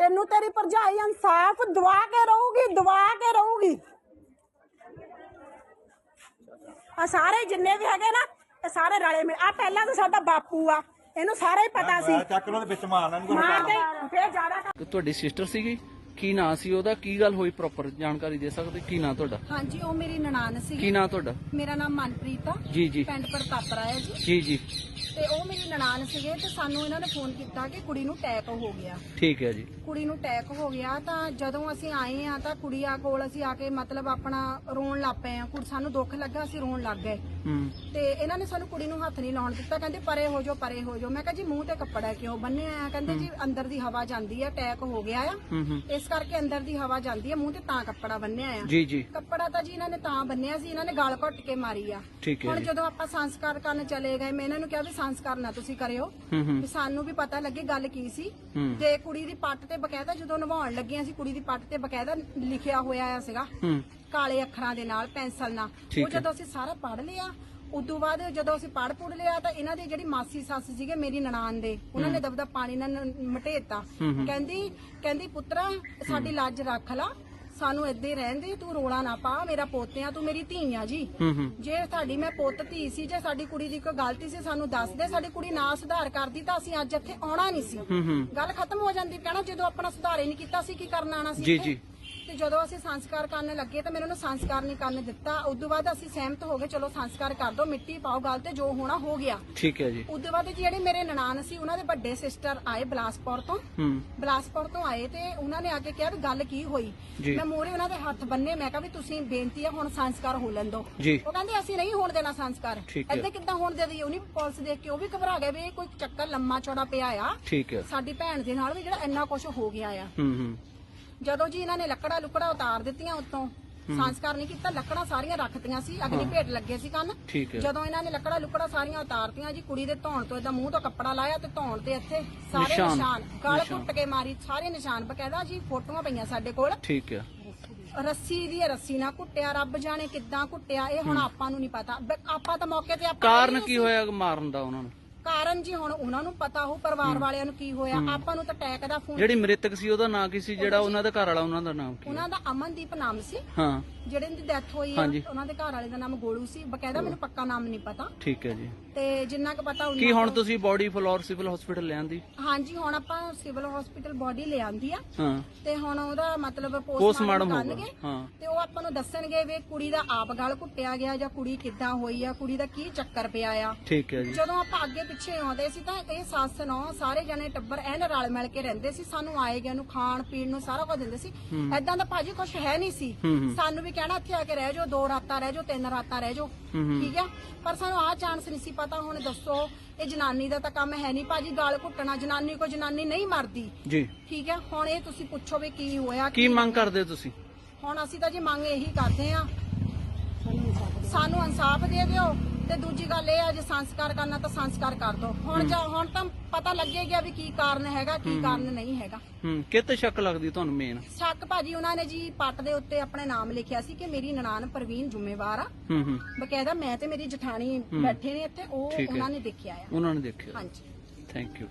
ਤੈਨੂੰ ਤੇਰੀ ਭਰਜਾਈ ਇਨਸਾਫ ਦਵਾ ਕੇ ਰਹੂਗੀ ਦਵਾ ਕੇ ਰਹੂਗੀ। ਆ ਸਾਰੇ ਜਿੰਨੇ ਵੀ ਹੈਗੇ ਨਾ ਇਹ ਸਾਰੇ ਰਲੇ ਮਿਲ ਆ ਪਹਿਲਾਂ ਤਾਂ ਸਾਡਾ ਬਾਪੂ ਆ ਇਹਨੂੰ ਸਾਰਾ ਹੀ ਪਤਾ ਸੀ। ਚੱਕ ਉਹਨਾਂ ਦੇ ਵਿੱਚ ਮਾਰਨਾ ਇਹਨੂੰ ਮਾਰਦੇ ਫੇਰ ਜ਼ਿਆਦਾ ਕਿ ਤੁਹਾਡੀ ਸਿਸਟਰ ਸੀਗੀ? ਕੀ ਨਾਂ ਸੀ ਉਹਦਾ? ਕੀ ਗੱਲ ਹੋਈ ਪ੍ਰੋਪਰ ਜਾਣਕਾਰੀ ਦੇ ਸਕਦੇ? ਕੀ ਨਾਂ ਤੁਹਾਡਾ? ਹਾਂਜੀ ਉਹ ਮੇਰੀ ਨਨਾਣ ਕੀ ਸੀ ਨਾਂ ਤੁਹਾਡਾ? ਮੇਰਾ ਨਾਮ ਮਨਪ੍ਰੀਤ ਆ। ਜੀ ਜੀ। ਪਿੰਡ ਪ੍ਰਤਾਪਰਾ ਹੈ ਜੀ। ਜੀ ਜੀ। ਤੇ ਉਹ ਮੇਰੀ ਨਨਾਣ ਸੀਗੇ ਤੇ ਸਾਨੂੰ ਇਹਨਾਂ ਨੇ ਫੋਨ ਕੀਤਾ ਕਿ ਕੁੜੀ ਨੂੰ ਅਟੈਕ ਹੋ ਗਿਆ। ਠੀਕ ਹੈ ਜੀ। ਕੁੜੀ ਨੂੰ ਅਟੈਕ ਹੋ ਗਿਆ ਤਾਂ ਜਦੋਂ ਅਸੀਂ ਆਏ ਆ ਤਾਂ ਕੁੜੀ ਆ ਕੋਲ ਅਸੀਂ ਆ ਕੇ ਮਤਲਬ ਆਪਣਾ ਰੋਣ ਲੱਗ ਪਏ ਆ ਕੁੜੀ ਸਾਨੂੰ ਦੁੱਖ ਲੱਗਾ ਅਸੀਂ ਰੋਣ ਲੱਗ ਗਏ। ਤੇ ਇਹਨਾਂ ਨੇ ਸਾਨੂੰ ਕੁੜੀ ਨੂੰ ਹੱਥ ਨਹੀਂ ਲਾਉਣ ਦਿੱਤਾ। ਕਹਿੰਦੇ ਪਰੇ ਹੋ ਜਾਓ ਪਰੇ ਹੋ ਜਾਓ। ਮੈਂ ਕਿਹਾ ਜੀ ਮੂੰਹ ਤੇ ਕੱਪੜਾ ਕਿਉਂ ਬੰਨਿਆ ਆ? ਕਹਿੰਦੇ ਜੀ ਅੰਦਰ ਦੀ ਹਵਾ ਜਾਂਦੀ ਆ ਅਟੈਕ ਹੋ ਗਿਆ ਆ। ਇਸ ਕਰਕੇ ਅੰਦਰ ਦੀ ਹਵਾ ਜਾਂਦੀ ਆ ਮੂੰਹ ਤੇ ਤਾਂ ਕੱਪੜਾ ਬੰਨਿਆ ਆ। ਜੀ ਜੀ। ਕੱਪੜਾ ਤਾਂ ਜੀ ਇਹਨਾਂ ਨੇ ਤਾਂ ਬੰਨਿਆ ਸੀ ਇਹਨਾਂ ਨੇ ਗਾਲ ਘੁੱਟ ਕੇ ਮਾਰੀ ਆ। ਠੀਕ ਹੈ ਹੁਣ ਜਦੋਂ ਆਪਾਂ ਸੰਸਕਾਰ ਕਰਨ ਚਲੇ ਗਏ ਮੈਂ ਇਹਨਾਂ ਨੂੰ ਕਿਹਾ ਵੀ ਸੰਸਕਾਰ ਨਾ ਤੁਸੀਂ ਕਰਿਓ। ਵੀ ਸਾਨੂੰ ਵੀ ਪਤਾ ਲੱਗੇ ਗੱਲ ਕੀ ਸੀ। ਤੇ ਕੁੜੀ ਦੀ ਪੱਟ ਤੇ ਬਕਾਇਦਾ ਜਦੋਂ ਨਵਾਉਣ ਲੱਗੀਆਂ ਸੀ ਕੁੜੀ ਦੀ ਪੱਟ ਤੇ ਬਕਾਇਦਾ ਲਿਖਿਆ ਹੋਇਆ ਆ ਸੀਗਾ। ਕਾਲੇ ਅੱਖਰਾਂ ਦੇ ਨਾਲ ਪੈਨਸਲ ਨਾਲ। ਉਹ। ਜਦੋਂ ਅਸੀਂ ਸਾਰਾ ਪੜ੍ਹ ਲਿਆ ਉਦੋਂ ਬਾਅਦ ਜਦੋਂ ਅਸੀਂ ਪੜ੍ਹ ਪੁੜ ਲਿਆ ਤਾਂ ਇਹਨਾਂ ਦੀ ਜਿਹੜੀ ਮਾਸੀ ਸੱਸ ਸੀਗੇ ਮੇਰੀ ਨਨਾਣ ਦੇ ਉਹਨਾਂ ਨੇ ਦਬਦਾ ਪਾਣੀ ਨਾਲ ਮਟੇਤਾ। ਕਹਿੰਦੀ ਕਹਿੰਦੀ ਪੁੱਤਰਾ ਸਾਡੀ ਲੱਜ ਰੱਖ ਲਾ ਸਾਨੂੰ ਏਦਾਂ ਹੀ ਰਹਿਣ ਦੇ ਤੂੰ ਰੋਲਾ ਨਾ ਪਾ ਮੇਰਾ ਪੋਤਿਆਂ ਤੂੰ ਮੇਰੀ ਧੀ ਆ ਜੀ। ਜੇ ਸਾਡੀ ਮੈਂ ਪੁੱਤ ਧੀ ਸੀ ਜੇ ਸਾਡੀ ਕੁੜੀ ਦੀ ਕੋਈ ਗਲਤੀ ਸੀ ਸਾਨੂੰ ਦੱਸ ਦੇ ਸਾਡੀ ਕੁੜੀ ਨਾ ਸੁਧਾਰ ਕਰਦੀ ਤਾਂ ਅਸੀਂ ਅੱਜ ਇੱਥੇ ਆਉਣਾ ਨਹੀਂ ਸੀ। ਗੱਲ ਖਤਮ ਹੋ ਜਾਂਦੀ ਕਹਿਣਾ ਜਦੋਂ ਆਪਣਾ ਸੁਧਾਰ ਨਹੀਂ ਕੀਤਾ ਸੀ ਕੀ ਕਰਨ ਆਣਾ ਸੀ ਜੀ? ਜੀ। ਤੇ ਜਦੋਂ ਅਸੀਂ ਸੰਸਕਾਰ ਕਰਨ ਲੱਗੇ ਤਾਂ ਮੈਨੂੰ ਉਹਨੂੰ ਸੰਸਕਾਰ ਨਹੀਂ ਕਰਨ ਦਿੱਤਾ। ਉਦੋਂ ਬਾਅਦ ਅਸੀਂ ਸਹਿਮਤ ਹੋ ਗਏ ਚਲੋ ਸੰਸਕਾਰ ਕਰ ਦੋ ਮਿੱਟੀ ਪਾਓ ਗੱਲ ਤੇ ਜੋ ਹੋਣਾ ਹੋ ਗਿਆ। ਠੀਕ ਹੈ ਜੀ। ਉਦੋਂ ਬਾਅਦ ਜਿਹੜੇ ਮੇਰੇ ਨਨਾਣ ਸੀ ਉਹਨਾਂ ਦੇ ਵੱਡੇ ਸਿਸਟਰ ਆਏ ਬਲਾਸਪੁਰ ਤੋਂ। ਬਲਾਸਪੁਰ ਤੋਂ ਆਏ ਤੇ ਉਹਨਾਂ ਨੇ ਆ ਕੇ ਕਿਹਾ ਵੀ ਗੱਲ ਕੀ ਹੋਈ। ਮੈਂ ਮੋਰੇ ਉਹਨਾਂ ਦੇ ਹੱਥ ਬੰਨੇ ਮੈਂ ਕਿਹਾ ਵੀ ਤੁਸੀਂ ਬੇਨਤੀ ਹੈ ਹੁਣ ਸੰਸਕਾਰ ਹੋ ਲੈਣ ਜੀ। ਉਹ ਕਹਿੰਦੇ ਅਸੀਂ ਨਹੀਂ ਹੋਣ ਦੇਣਾ ਸੰਸਕਾਰ। ਏਦਾਂ ਕਿੱਦਾਂ ਹੋਣ ਦੇ ਦਈਏ? ਉਹਨੀ ਪੁਲਿਸ ਦੇਖ ਕੇ ਉਹ ਵੀ ਘਬਰਾ ਗਏ ਵੀ ਇਹ ਕੋਈ ਚੱਕਰ ਲੰਮਾ ਚੌੜਾ ਪਿਆ ਆ। ਸਾਡੀ ਭੈਣ ਦੇ ਨਾਲ ਵੀ ਜਿਹੜਾ ਇੰਨਾ ਕੁਝ ਹੋ ਗਿਆ ਆ। ਹੂੰ ਹੂੰ। ਜਦੋਂ ਜੀ ਇਹਨਾਂ ਨੇ ਲੱਕੜਾ ਲੁਕੜਾ ਉਤਾਰ ਦਿੱਤੀਆਂ ਉੱਤੋਂ ਸੰਸਕਾਰ ਨਹੀਂ ਕੀਤਾ ਲੱਕੜਾਂ ਸਾਰੀਆਂ ਰੱਖਤੀਆਂ ਸੀ ਅਗਨੀ ਭੇਟ ਲੱਗੇ ਸੀ ਕੰਨ। ਠੀਕ ਹੈ। ਜਦੋਂ ਇਹਨਾਂ ਨੇ ਲੱਕੜਾ ਲੁਕੜਾ ਸਾਰੀਆਂ ਉਤਾਰਤੀਆਂ ਜੀ ਕੁੜੀ ਦੇ ਧੌਣ ਤੋਂ ਏਦਾਂ ਮੂੰਹ ਤੋਂ ਕੱਪੜਾ ਲਾਇਆ ਤੇ ਧੌਣ ਤੇ ਇੱਥੇ ਸਾਰੇ ਨਿਸ਼ਾਨ। ਨਿਸ਼ਾਨ ਗਲ ਨਿਸ਼ਾਨ। ਘੁੱਟ ਕੇ ਮਾਰੀ ਸਾਰੇ ਨਿਸ਼ਾਨ ਬਕਾਇਦਾ ਜੀ ਫੋਟੋਆਂ ਪਈਆਂ ਸਾਡੇ ਕੋਲ। ਠੀਕ ਹੈ। ਰੱਸੀ ਦੀ ਰੱਸੀ ਨਾਲ ਕੁੱਟਿਆ ਰੱਬ ਜਾਣੇ ਕਿੱਦਾਂ ਕੁੱਟਿਆ ਇਹ ਹੁਣ ਆਪਾਂ ਨੂੰ ਨਹੀਂ ਪਤਾ। ਬ- ਆਪਾਂ ਤਾਂ ਮੌਕੇ ਤੇ ਆਪਾਂ ਕਾਰਨ ਕੀ। ਹੋਇਆ ਮਾਰਨ ਦਾ ਉਹਨਾਂ ਨੂੰ? ਕਾਰਨ ਜੀ ਹੁਣ ਉਹਨਾਂ ਨੂੰ ਪਤਾ ਹੋ ਪਰਿਵਾਰ ਵਾਲਿਆਂ ਨੂੰ ਕੀ ਹੋਇਆ। ਆਪਾਂ ਨੂੰ ਤਾਂ ਅਟੈਕ ਦਾ ਫੋਨ ਜਿਹੜੀ ਮ੍ਰਿਤਕ ਸੀ ਉਹਦਾ ਨਾਂ ਕੀ ਸੀ? ਜਿਹੜਾ ਉਹਨਾਂ ਦਾ ਘਰ ਵਾਲਾ ਉਹਨਾਂ ਦਾ ਨਾਮ ਕੀ ਉਹਨਾਂ ਦਾ ਅਮਨਦੀਪ ਨਾਮ ਸੀ। ਹਾਂ। ਜਿਹੜੇ ਦੀ ਡੈਥ ਹੋਈ ਆ ਹਾਂਜੀ। ਉਹਨਾਂ ਦੇ ਘਰ ਵਾਲੇ ਦਾ ਨਾਮ ਗੋਲੂ ਸੀ। ਬਕਾਇਦਾ ਮੈਨੂੰ ਪੱਕਾ ਨਾਮ ਨਹੀਂ ਪਤਾ। ਠੀਕ ਹੈ ਜੀ। ਤੇ ਜਿੰਨਾ ਕੁ ਪਤਾ ਕੀ ਹੁਣ ਤੁਸੀਂ ਬੋਡੀ ਫਲੋਰ ਸਿਵਲ ਹਸਪੀਟਲ ਲਿਆਂਦੀ ਹਾਂਜੀ ਹੁਣ ਆਪਾਂ ਸਿਵਲ ਹਸਪੀਟਲ ਬੋਡੀ ਲਿਆਂਦੀ ਆ। ਹਾਂ। ਤੇ ਹੁਣ ਉਹਦਾ ਮਤਲਬ ਪੋਸਟਮਾਰਟਮ ਹੋਊਗਾ, ਕਰਨਗੇ। ਹਾਂ। ਤੇ ਉਹ ਆਪਾਂ ਨੂੰ ਦੱਸਣਗੇ ਵੀ ਕੁੜੀ ਦਾ ਆਪ ਗਲ ਘੁੱਟਿਆ ਗਿਆ ਜਾਂ ਕੁੜੀ ਕਿੱਦਾਂ ਹੋਈ ਆ ਕੁੜੀ ਦਾ ਕੀ ਚੱਕਰ ਪਿਆ ਆ। ਠੀਕ ਹੈ ਜੀ। ਜਦੋਂ ਆਪਾਂ ਅੱਗੇ ਪਿੱਛੇ ਆਉਂਦੇ ਸੀ ਤਾਂ ਇਹ ਸੱਸ ਨੌ ਸਾਰੇ ਜਣੇ ਟੱਬਰ ਐਨ ਰਲ ਮਿਲ ਕੇ ਰਹਿੰਦੇ ਸੀ। ਸਾਨੂੰ ਆਏ ਗਏ ਨੂੰ ਖਾਣ ਪੀਣ ਨੂੰ ਸਾਰਾ ਕੁਝ ਦਿੰਦੇ ਸੀ। ਐਦਾਂ ਦਾ ਭਾਜੀ ਕੁਝ ਹੈ ਨਹੀਂ ਸੀ। ਸਾਨੂੰ ਵੀ ਕਹਿਣਾ ਇੱਥੇ ਆ ਕੇ ਰਹਿ ਜਾਓ ਦੋ ਰਾਤਾਂ ਰਹਿ ਜਾਓ ਤਿੰਨ ਰਾਤਾਂ ਰਹਿ ਜਾਓ। ਠੀਕ ਹੈ ਪਰ ਸਾਨੂੰ ਆਹ ਚਾਂਸ ਨਹੀਂ ਸੀ ਪਤਾ। ਹੁਣ ਦੱਸੋ ਇਹ ਜਨਾਨੀ ਦਾ ਤਾਂ ਕੰਮ ਹੈ ਨਹੀਂ। ਭਾਜੀ ਗਾਲ ਘੁੱਟਣਾ ਜਨਾਨੀ ਕੋ ਜਨਾਨੀ ਨਹੀਂ ਮਰਦੀ। ਜੀ। ਠੀਕ ਹੈ ਹੁਣ ਇਹ ਤੁਸੀਂ ਪੁੱਛੋ ਵੀ ਕੀ ਹੋਇਆ ਕੀ ਮੰਗ ਕਰਦੇ ਹੋ ਤੁਸੀਂ? ਹੁਣ ਅਸੀਂ ਤਾਂ ਜੀ ਮੰਗ ਇਹੀ ਕਰਦੇ ਆ ਸਾਨੂੰ ਇਨਸਾਫ ਦੇ ਦਿਓ ਤੇ ਦੂਜੀ ਗੱਲ ਇਹ ਆ ਜੇ ਸੰਸਕਾਰ ਕਰਨਾ ਤਾਂ ਸੰਸਕਾਰ ਕਰ ਦਿਓ ਹੁਣ ਜਾਂ ਹੁਣ ਤਾਂ ਪਤਾ ਲੱਗੇਗਾ ਵੀ ਕੀ ਕਾਰਨ ਹੈਗਾ ਕੀ ਕਾਰਨ ਨਹੀਂ ਹੈਗਾ। ਹੂੰ ਕਿਤੇ ਸ਼ੱਕ ਲੱਗਦੀ ਤੁਹਾਨੂੰ ਮੇਨ ਸ਼ੱਕ ਭਾਜੀ ਉਹਨਾਂ ਨੇ ਜੀ ਪੱਟ ਦੇ ਉੱਤੇ ਆਪਣੇ ਨਾਮ ਲਿਖਿਆ ਸੀ ਕਿ ਮੇਰੀ ਨਨਾਣ ਪ੍ਰਵੀਨ ਜ਼ਿੰਮੇਵਾਰ ਆ। ਹੂੰ ਹੂੰ। ਬਕਾਇਦਾ ਮੈਂ ਤੇ ਮੇਰੀ ਜਠਾਣੀ ਬੈਠੇ ਨੇ ਇੱਥੇ ਉਹ ਠੀਕ ਹੈ। ਉਹਨਾਂ ਨੇ ਦੇਖਿਆ ਆ। ਉਹਨਾਂ ਨੇ ਦੇਖਿਆ। ਹਾਂਜੀ। Thank you